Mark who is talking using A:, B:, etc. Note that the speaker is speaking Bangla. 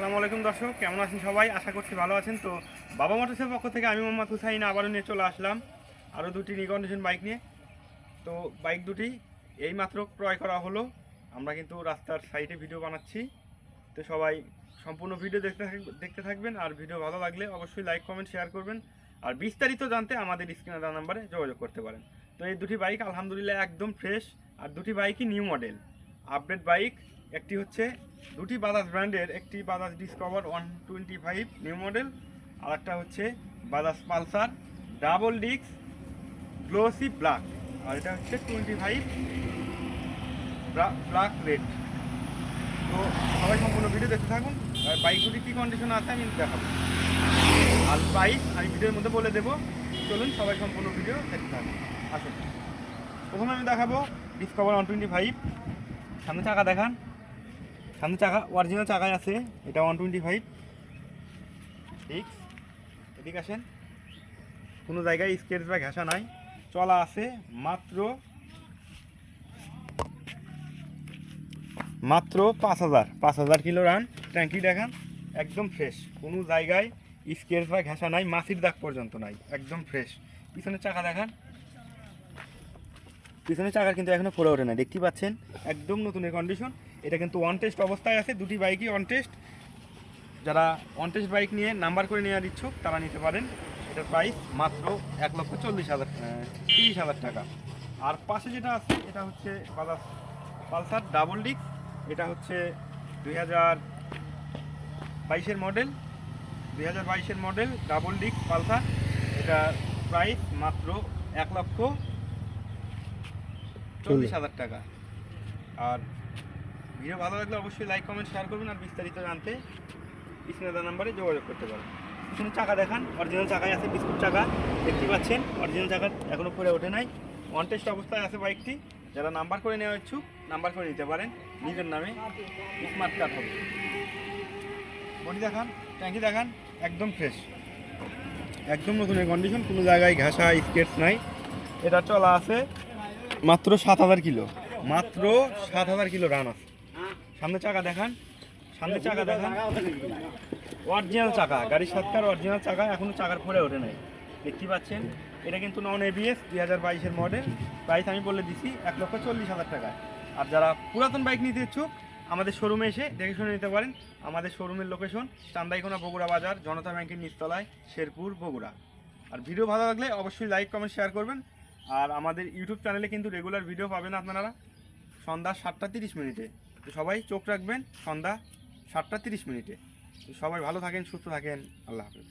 A: আসসালামু আলাইকুম দর্শক, কেমন আছেন সবাই? আশা করছি ভালো আছেন। তো বাবা মোটরসের পক্ষ থেকে আমি মোহাম্মদ হুসাইন আবারও নিয়ে চলে আসলাম। আরও দুটি নিকন্ডিশন বাইক নিয়ে। তো বাইক দুটি এইমাত্র ক্রয় করা হলো। আমরা কিন্তু রাস্তার সাইডে ভিডিও বানাচ্ছি। তো সবাই সম্পূর্ণ ভিডিও দেখতে দেখতে থাকবেন। আর ভিডিও ভালো লাগলে অবশ্যই লাইক কমেন্ট শেয়ার করবেন। আর বিস্তারিত জানতে আমাদের স্ক্রিনে দেওয়া নাম্বারে যোগাযোগ করতে পারেন। তো এই দুটি বাইক আলহামদুলিল্লাহ একদম ফ্রেশ আর দুটি বাইকই নিউ মডেল আপডেট বাইক একটি হচ্ছে দুটি বাজাজ ব্র্যান্ডের, একটি Bajaj Discover one twenty five new model আর একটা হচ্ছে Bajaj Pulsar double disc glossy black, আর এটা হচ্ছে টোয়েন্টি ফাইভ ব্ল্যাক রেড। তো সবাই সম্পূর্ণ ভিডিও দেখতে থাকুন, আর বাইক দুটি কী কন্ডিশনে আছে আমি দেখাবো। আর প্রাইস আমি ভিডিওর মধ্যে বলে দেবো, চলুন সবাই সম্পূর্ণ ভিডিও দেখতে থাকুন। আসুন। প্রথমে আমি দেখাবো ডিসকভার ওয়ান টোয়েন্টি ফাইভ সামনে চাকা দেখান। সামনে চাকা অরিজিনাল চাকায় আছে। এটা ওয়ান টোয়েন্টি ফাইভ ঠিক। এদিকে আসেন। কোনো জায়গায় স্কেচ বা ঘেঁষা নাই। চলা আছে মাত্র মাত্র পাঁচ হাজার। পাঁচ হাজার কিলো রান ট্যাঙ্কি দেখান, একদম ফ্রেশ কোনো জায়গায় স্কেচ বা ঘেঁষা নাই মাছির দাগ পর্যন্ত নাই। একদম ফ্রেশ পিছনের চাকা দেখান। পিছনের চাকার কিন্তু এখনও পড়ে ওঠে না। দেখতেই পাচ্ছেন, একদম নতুনের কন্ডিশন এটা কিন্তু ওয়ান টেস্ট অবস্থায় আছে, দুটি বাইকই ওয়ান টেস্ট যারা ওয়ান টেস্ট বাইক নিয়ে নাম্বার করে নেওয়ার ইচ্ছুক, তারা নিতে পারেন। এটার প্রাইস মাত্র এক লক্ষ চল্লিশ হাজার তিরিশ হাজার টাকা। আর পাশে যেটা আছে, এটা হচ্ছে বাজাজ পালসার ডাবল ডিস্ক এটা হচ্ছে দুই হাজার বাইশের মডেল দুই হাজার বাইশের মডেল ডাবল ডিস্ক পালসার। এটা প্রাইস মাত্র এক লক্ষ চল্লিশ হাজার টাকা। আর ভিডিও ভালো লাগলে অবশ্যই লাইক কমেন্ট শেয়ার করবেন। আর বিস্তারিত জানতে দেওয়া নাম্বারে যোগাযোগ করতে পারেন। পিছনে চাকা দেখান। অরিজিনাল চাকায় আছে বিস্কুট চাকা। দেখতে পাচ্ছেন অরিজিনাল চাকা এখনও পরে ওঠে নাই। ওয়ান টেস্ট অবস্থায় আছে বাইকটি যারা নাম্বার করে নেওয়া ইচ্ছুক নাম্বার করে নিতে পারেন। নিজের নামে স্মার্ট কার্ড হবে। বডি দেখান ট্যাঙ্কি দেখান একদম ফ্রেশ একদম নতুনের কন্ডিশন কোনো জায়গায় ঘাসা স্কেটস নাই। এটা চলা আছে মাত্র সাত হাজার কিলো। মাত্র সাত হাজার কিলো রান আছে। সামনে চাকা দেখান। সামনে চাকা দেখান। অরিজিনাল চাকা। গাড়ির সাতকার অরিজিনাল চাকা, এখনও চাকার পরে ওঠে নাই। দেখতে পাচ্ছেন? এটা কিন্তু নন এবিএস দুই হাজার বাইশের মডেল প্রাইস আমি বলে দিছি, এক লক্ষ চল্লিশ হাজার টাকা। আর যারা পুরাতন বাইক নিতে ইচ্ছুক, আমাদের শোরুমে এসে দেখে শুনে নিতে পারেন। আমাদের শোরুমের লোকেশন চান্দাইকোনা বগুড়া বাজার, জনতা ব্যাংকের নিচতলায়, শেরপুর, বগুড়া। আর ভিডিও ভালো লাগলে অবশ্যই লাইক কমেন্ট শেয়ার করবেন। আর আমাদের ইউটিউব চ্যানেলে কিন্তু রেগুলার ভিডিও পাবেন আপনারা। সন্ধ্যা সাতটা তিরিশ মিনিটে। তো সবাই চোখ রাখবেন, সন্ধ্যা সাতটা তিরিশ মিনিটে। তো সবাই ভালো থাকেন, সুস্থ থাকেন। আল্লাহ হাফেজ।